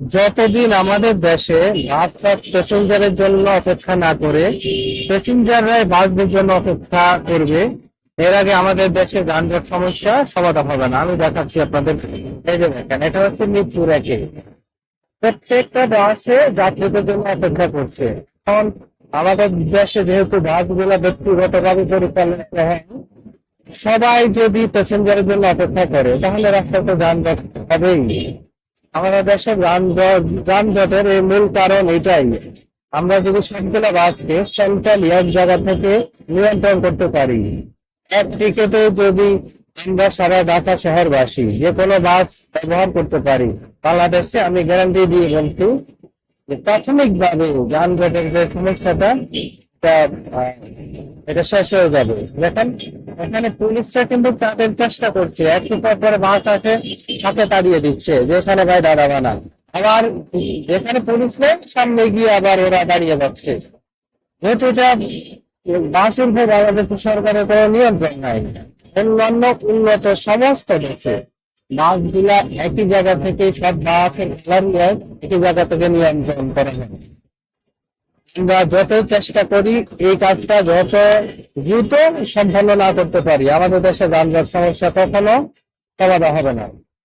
যতদিন আমাদের দেশে বাসটা প্যাসেঞ্জারের জন্য অপেক্ষা না করে প্যাসেঞ্জাররাই বাসদের জন্য অপেক্ষা করবে, এর আগে আমাদের দেশে যানজট সমস্যা, সমাধান হবে না। আমি দেখাচ্ছি আপনাদের, এই যে দেখেন, এটা হচ্ছে মিরপুর একে। প্রত্যেকটা বাসে যাত্রীদের জন্য অপেক্ষা করছে। কারণ আমাদের দেশে যেহেতু বাসগুলো ব্যক্তিগত ভাবে পরিচালনা হয় সবাই যদি প্যাসেঞ্জারের জন্য অপেক্ষা করে, তাহলে রাস্তাতে যানজট হবেই। আমাদের দেশে যানজট যানজটের এই মূল কারণ এটাই। আমরা যদি সবগুলো বাসকে সেন্ট্রাল এক জায়গা থেকে নিয়ন্ত্রণ করতে পারি, এক টিকেটে যদি আমরা সারা ঢাকা শহরবাসী যে কোনো বাস ব্যবহার করতে পারি, বাংলাদেশে আমি গ্যারান্টি দিয়ে বলছি যে প্রাথমিকভাবে যানজটের যে সমস্যাটা এটা শেষ হয়ে যাবে। দেখেন এখানে পুলিশরা কিন্তু তাদের চেষ্টা করছে। একটু পর পর বাস আছে, তাকে তাড়িয়ে দিচ্ছে যে, এখানে ভাই দাঁড়াবে না আবার এখানে পুলিশ নেই, সামনে গিয়ে আবার ওরা দাঁড়িয়ে যাচ্ছে। যেহেতু এটা উপর আমাদের তো সরকারের কোনো নিয়ন্ত্রণ নাই, অন্যান্য উন্নত সমস্ত দেশে বাসগুলা একই জায়গা থেকে সব বাসের একই জায়গা থেকে নিয়ন্ত্রণ করা হয় আমরা যত চেষ্টা করি, এই কাজটা যত দ্রুত সম্পন্ন না করতে পারি। আমাদের দেশে যানজট সমস্যা কখনো সমাধান হবে না।